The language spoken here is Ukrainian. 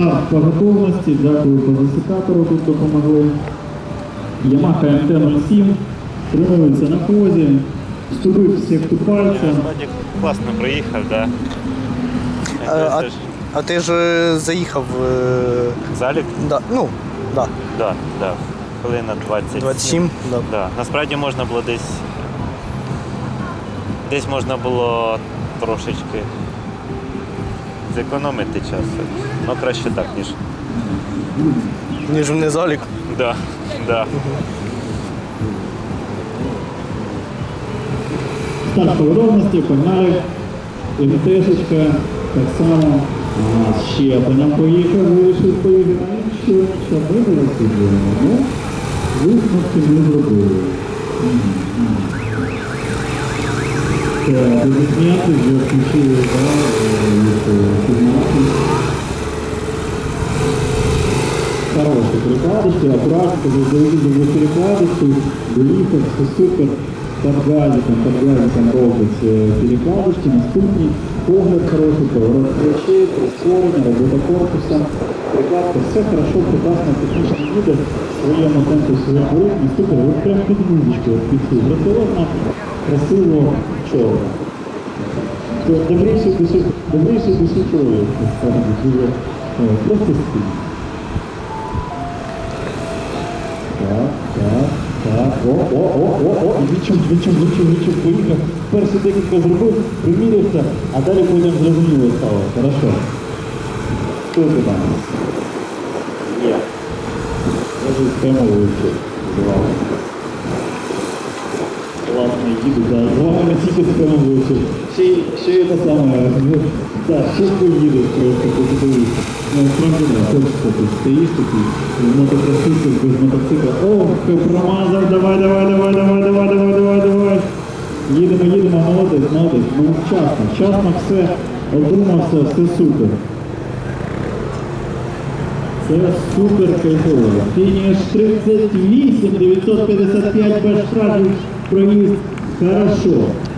Старт по готовності, дякую по засікатору, тут допомогли. Yamaha MT-07, тренується на позі, вступив в секту пальця. Владик класно проїхав, да. А, а, ж а ти ж заїхав. е, Залік? Да, ну, да, Да, да. Хвилина 27. 27. Да. Да. Насправді можна було десь. Десь можна було трошечки зекономити час. Ну краще так, ніж. Ніж в незалік. Да, да. Так, по ровності, погнали. І тишечка. Так само у нас ще по нам поїхав, вирішив поїхати на що ми не розслідуємо. Ну, висновки не зробили. Дорізнятий вже включили Хороші перекладочки, акуратно, завжди перекладочки, доїхав, все супер. Под газиком, под газиком робить е, перекладочки, наступні, погляд хороший, поворот плечей, прискорення, робота корпуса, прикладка, все хорошо, прекрасно, технічно їде, в своєму темпі, в своєму ритмі, ви прям під музичку пішли, грациозно, красиво, чорно. Добрейший душі чоловік, насправді, дуже, е, просто стиль. О, о, о, о, і відчув, відчув, відчув, відчув, поїхав. Перші декілька зробив, примірився, а далі потім зрозуміло стало. Хорошо. Хто ти там? Є. Я вже з темою вивчив. Класно, їду, да. Вивчив. Ще, й- ще й те саме. ну, Так, ще поїдеш просто подивитися. Ну, справді, да, хочеться, ти стоїш такий, мотоциклист без мотоцикла. О, ти промазав, давай, давай, давай, давай, давай, давай, давай, давай. Їдемо, їдемо, молодець, молодець. Ну, вчасно, вчасно все, обдумався, все супер. Це супер кайфово. Фініш 38, 955 без штрафів, проїзд. Хорошо.